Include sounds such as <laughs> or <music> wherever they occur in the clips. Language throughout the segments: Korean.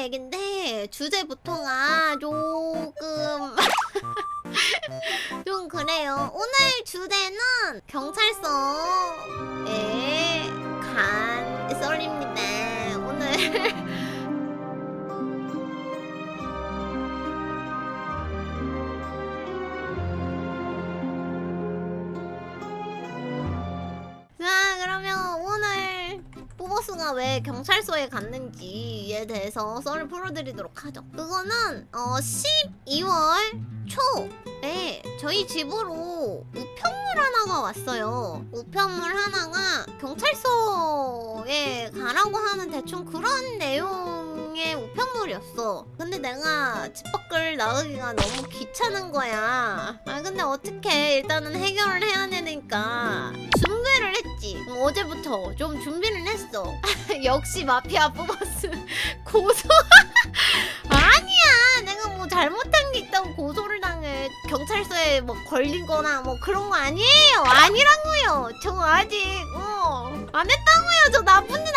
얘긴데 주제부터가 조금 <laughs> 좀 그래요. 오늘 주제는 경찰서 뽀버스가 왜 경찰서에 갔는지에 대해서 썰을 풀어드리도록 하죠. 그거는 어 12월 초에 저희 집으로 우편물 하나가 왔어요. 우편물 하나가 경찰서에 가라고 하는 대충 그런 내용 의 우편물이었어. 근데 내가 집 밖을 나가기가 너무 귀찮은 거야. 아 근데 어떻게 일단은 해결을 해야 되니까 준비를 했지. 음, 어제부터 좀 준비를 했어. <laughs> 역시 마피아 뽑았어. <laughs> 고소. <laughs> 아니야. 내가 뭐 잘못한 게 있다고 고소를 당해. 경찰서에 뭐 걸리거나 뭐 그런 거 아니에요. 아니라고요. 저 아직 어, 안 했다고요. 저 나쁜 짓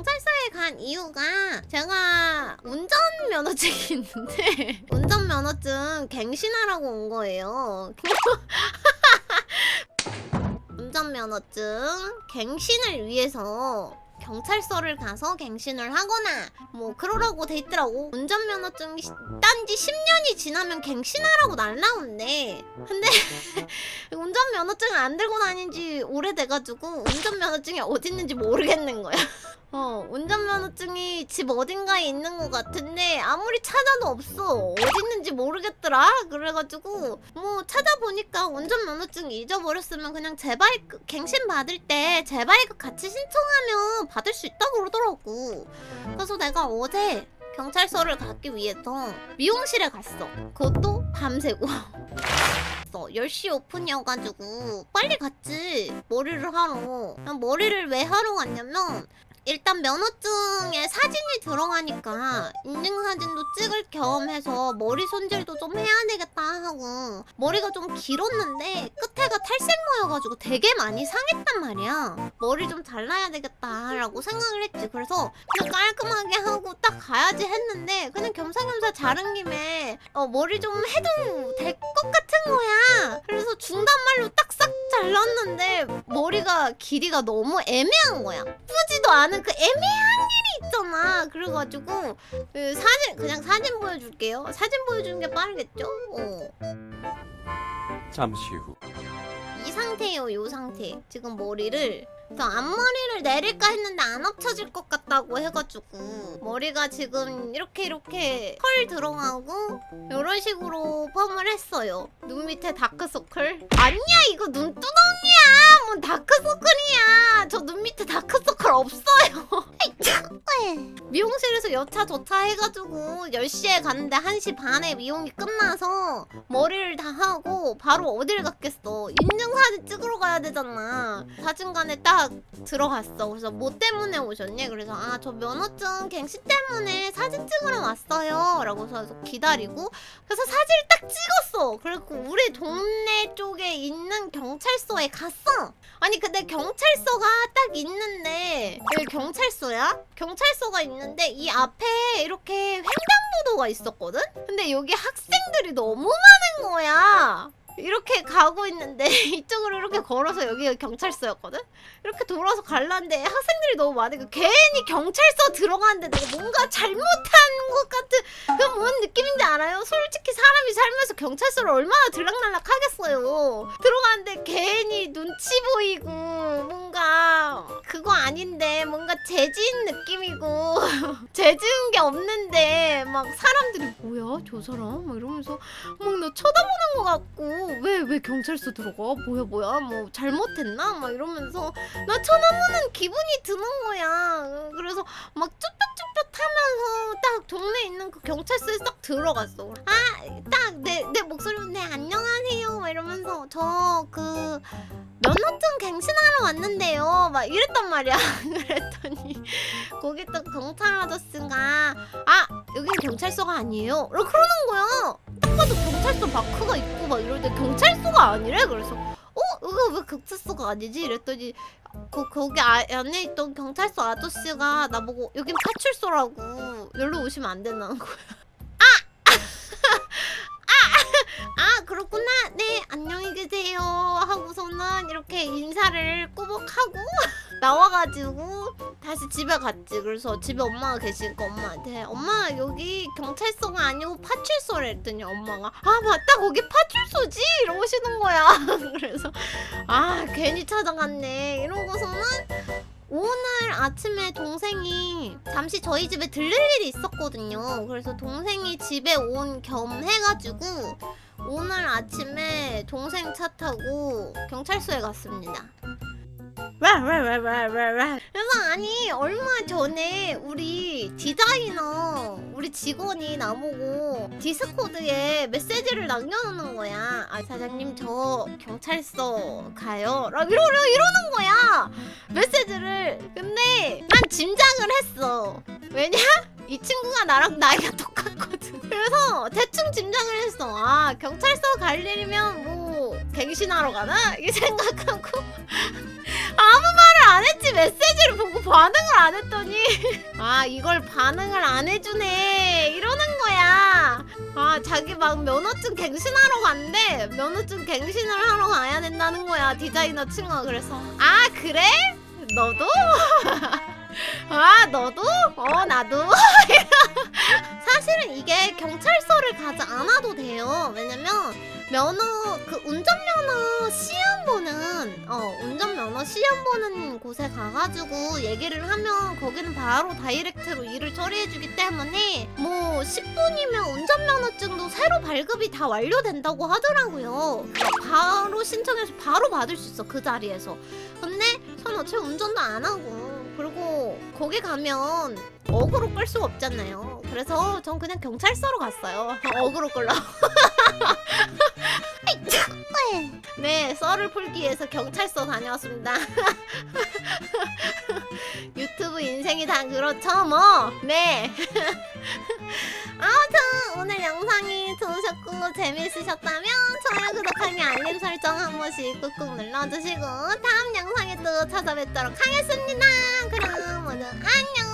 경찰서에 간 이유가 제가 운전 면허증이 있는데 <laughs> 운전 면허증 갱신하라고 온 거예요. <laughs> 운전 면허증 갱신을 위해서 경찰서를 가서 갱신을 하거나 뭐 그러라고 돼 있더라고. 운전 면허증 딴지 10년이 지나면 갱신하라고 날라온대. 근데 <laughs> 운전 면허증을 안 들고 다닌 지 오래돼가지고 운전 면허증이 어디 있는지 모르겠는 거야. 어, 운전 면허증이 집 어딘가에 있는 것 같은데 아무리 찾아도 없어. 어디 있는지 모르겠더라. 그래가지고 뭐 찾아보니까 운전 면허증 잊어버렸으면 그냥 재바이크 갱신 받을 때 재바이크 같이 신청하면 받을 수 있다고 그러더라고. 그래서 내가 어제 경찰서를 가기 위해서 미용실에 갔어. 그것도 밤새고. 있어. 10시 오픈이어가지고 빨리 갔지 머리를 하러 난 머리를 왜 하러 갔냐면 일단 면허증에 사진이 들어가니까 인증사진도 찍을 겸 해서 머리 손질도 좀 해야 되겠다 하고 머리가 좀 길었는데 끝에가 탈색 모여가지고 되게 많이 상했단 말이야. 머리 좀 잘라야 되겠다라고 생각을 했지. 그래서 그냥 깔끔하게 하고 딱 가야지 했는데 그냥 겸사겸사 자른 김에 어, 머리 좀 해도 될 것 같은 거야 그래서 중단말로 딱 싹 잘랐는데 머리가 길이가 너무 애매한 거야 예쁘지도 않은 그 애매한 길이 있잖아 그래가지고 그 사진 그냥 사진 보여줄게요 사진 보여주는 게 빠르겠죠? 어. 잠시 후. 이 상태예요, 이 상태. 지금 머리를 저 앞머리를 내릴까 했는데 안 합쳐질 것 같다고 해가지고 머리가 지금 이렇게 이렇게 컬 들어가고 이런 식으로 펌을 했어요. 눈 밑에 다크서클? 아니야, 이거 눈두덩이야. 뭔 다크서클이야. 저 눈 밑에 다크서클 없어요. <laughs> 미용실에서 여차 저차 해가지고 10시에 갔는데 1시 반에 미용이 끝나서 머리를 다 하고 바로 어딜 갔겠어 인증사진 찍으러 가야 되잖아 사진관에 딱 들어갔어 그래서 뭐 때문에 오셨니? 그래서 아 저 면허증 갱신 때문에 사진 찍으러 왔어요 라고 해서 기다리고 그래서 사진을 딱 찍었어 그래갖고 우리 동네 쪽에 있는 경찰서에 갔어 아니 근데 경찰서가 딱 있는데 여기 경찰서야? 경찰서가 있는데 이 앞에 이렇게 횡단보도가 있었거든? 근데 여기 학생들이 너무 많은 거야 이렇게 가고 있는데 <laughs> 이쪽으로 이렇게 걸어서 여기가 경찰서였거든? 이렇게 돌아서 갈란데 학생들이 너무 많으니까 괜히 경찰서 들어가는데 내가 뭔가 잘못한 것 같은 그런 뭔 느낌인지 알아요? 솔직히 사람이 살면서 경찰서를 얼마나 들락날락 하겠어요 들어가는데 괜히 눈치 보이고 뭔가 그거 아닌데 뭔가 재진 느낌이고 <laughs> 재지은 게 없는데 막 사람들이 뭐야? 저 사람? 막 이러면서 막 나 쳐다보는 것 같고. 왜 왜 경찰서 들어가? 뭐야 뭐야? 뭐 잘못했나? 막 이러면서 나 쳐다보는 기분이 드는 거야. 그래서 막 쭈뼛쭈뼛 하면서 딱 동네에 있는 그 경찰서에 딱 들어갔어. 아 딱 내 내 목소리로 네막 이러면서 저 그 면허증 갱신하러 왔는데요 막 이랬단 말이야 <laughs> 그랬더니 거기 또 경찰 아저씨가 아 여긴 경찰서가 아니에요. 이러 그러는 거야. 딱 봐도 경찰서 마크가 있고 막 이럴 때 경찰서가 아니래. 그래서 어 여기가 왜 경찰서가 아니지? 이랬더니 거, 거기 아, 안에 있던 경찰서 아저씨가 나보고 여긴 파출소라고 여기로 오시면 안 된다는 거야. 인사를 꾸벅하고 <laughs> 나와가지고 다시 집에 갔지. 그래서 집에 엄마가 계시니까 엄마한테 엄마 여기 경찰서가 아니고 파출소래 했더니 엄마가 아 맞다 거기 파출소지 이러시는 거야. <laughs> 그래서 아 괜히 찾아갔네 이러고서는 오늘 아침에 동생이 잠시 저희 집에 들릴 일이 있었거든요. 그래서 동생이 집에 온 겸 해가지고 오늘 아침에 동생 차 타고 경찰서에 갔습니다. 그래서 아니 얼마 전에 우리 디자이너 우리 직원이 나보고 디스코드에 메시지를 남겨놓는 거야. 아 사장님 저 경찰서 가요. 라고 이러, 이러는 거야. 메시지를. 근데 난 짐작을 했어. 왜냐? 이 친구가 나랑 나이가 <laughs> 똑같거든. 그래서 대충 짐작을 했어. 아 경찰서 갈 일이면 뭐 갱신하러 가나? 이 <laughs> 생각하고. 아무 말을 안 했지. 메시지를 보고 반응을 안 했더니. <laughs> 아 이걸 반응을 안 해주네. 이러는 거야. 아 자기 막 면허증 갱신하러 간대. 면허증 갱신을 하러 가야 된다는 거야. 디자이너 친구가 그래서. 아 그래? 너도? 아 너도? 어 나도? <laughs> 사실은 이게 경찰서를 가지 않아도 돼요. 왜냐면 면허 그 운전면허 시험 보는 어 운전면허 시험 보는 곳에 가가지고 얘기를 하면 거기는 바로 다이렉트로 일을 처리해주기 때문에 뭐 10분이면 운전면허증도 새로 발급이 다 완료된다고 하더라고요. 바로 신청해서 바로 받을 수 있어 그 자리에서. 근데 전 어차피 운전도 안 하고 그리고 거기 가면 어그로 끌 수가 없잖아요 그래서 전 그냥 경찰서로 갔어요 어그로 끌러 <laughs> 네, 썰을 풀기 위해서 경찰서 다녀왔습니다. <laughs> 유튜브 인생이 다 그렇죠, 뭐. 네. <laughs> 아무튼 오늘 영상이 좋으셨고 재미있으셨다면 좋아요, 설정 한 번씩 꾹꾹 눌러주시고 다음 영상에 또 찾아뵙도록 하겠습니다. 그럼 모두 안녕!